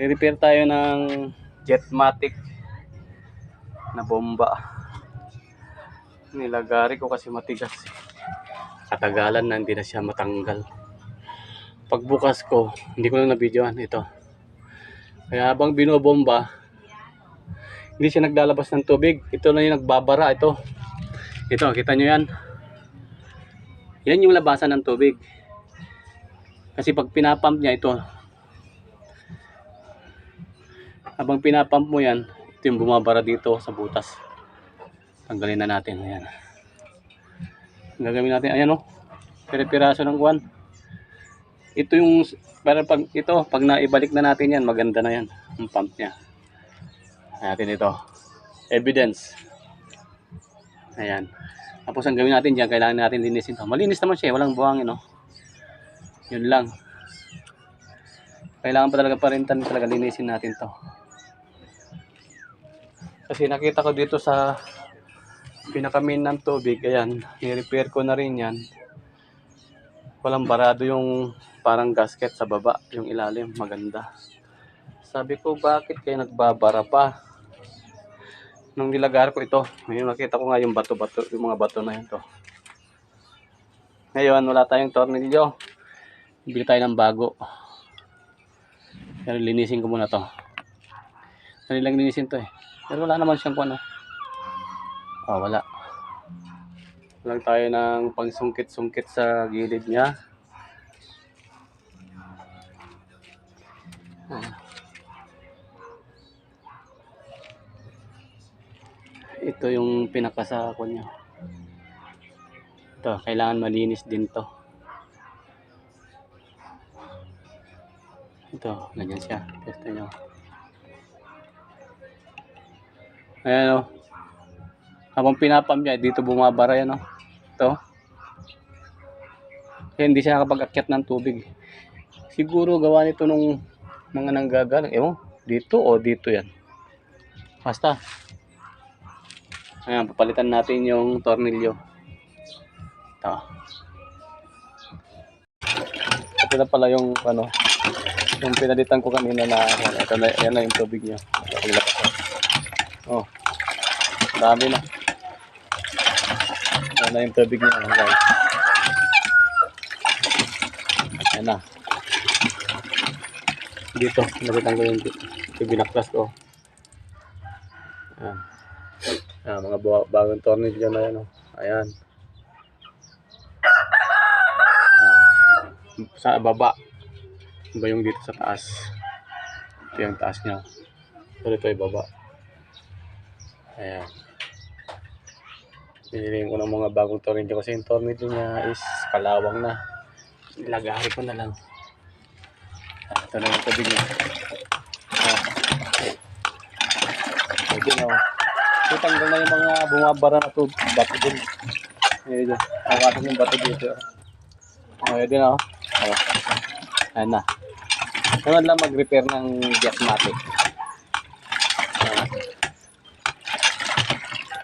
I-repair tayo ng Jetmatic na bomba. Nilagari ko kasi matigas. Katagalan na hindi na siya matanggal. Pagbukas ko, hindi ko na nabidyoan ito. Kaya habang binobomba, hindi siya naglalabas ng tubig. Ito na yung nagbabara. Ito. Ito, kita nyo yan. Yan yung labasan ng tubig. Kasi pag pinapump niya ito, habang pinapump mo yan, ito yung bumabara dito sa butas. Tanggalin na natin. Ayan. Ang natin, ayan o. Pira-piraso ng guwan. Ito yung, para pag ito, pag naibalik na natin yan, maganda na yan. Ang pump niya. Natin ito. Evidence. Ayan. Tapos ang gawin natin dyan, kailangan natin linisin to. Malinis naman siya, eh, walang buhangin, no? Yun lang. Kailangan pa talaga parintan talaga linisin natin to. Kasi nakita ko dito sa pinakamin ng tubig, ayan, ni-repair ko na rin yan. Walang barado yung parang gasket sa baba, yung ilalim, maganda. Sabi ko, bakit kayo nagbabara pa? Nung nilagar ko ito, ngayon nakita ko nga yung bato-bato, yung mga bato na yun to. Ngayon, wala tayong tornilyo. Bili tayo ng bago. Pero linisin ko muna to. Dali lang linisin to eh. Pero wala naman siyang kuano. Oh, wala. Lang tayo ng pangsungkit-sungkit sa gilid niya. Ah. Ito yung pinakasako niya. Ito, kailangan malinis din to. Ito, ganyan siya. Testa nyo. Ayan o. Habang pinapam niya, dito bumabara yan o. Ito. Kaya hindi siya nakapag-akyat ng tubig. Siguro gawa nito nung mga nanggagaling. Ewan, dito o dito yan. Basta. Ayan, papalitan natin yung tornilyo. Ito. Ito na pala yung ano, yung pinalitan ko kanina na ito na, yan na yung tubig niya. Oh. Dami na. Yan na yung tubig niya, guys. Yan na. Dito, nabitan ko yung binaklas ko. Ayan. Ayan, mga bagong tornilyo na yan. Oh. Ayan. Ayan. Sa baba. Iba yung dito sa taas. Ito yung taas niya. Pero ito yung baba. Ayan. Piniliin ko ng mga bagong tornilyo kasi yung tornilyo niya is kalawang na. Ilagari ko na lang. Ah, Ito na yung tubig niya. Ah. Pwede na. oh. So, tanggal na yung mga bumabara na to. Bato din. Ayan. Awasan yung bato dito. Ayan din ako. Oh. Ayan na. Naman lang mag-repair ng Jasmatic.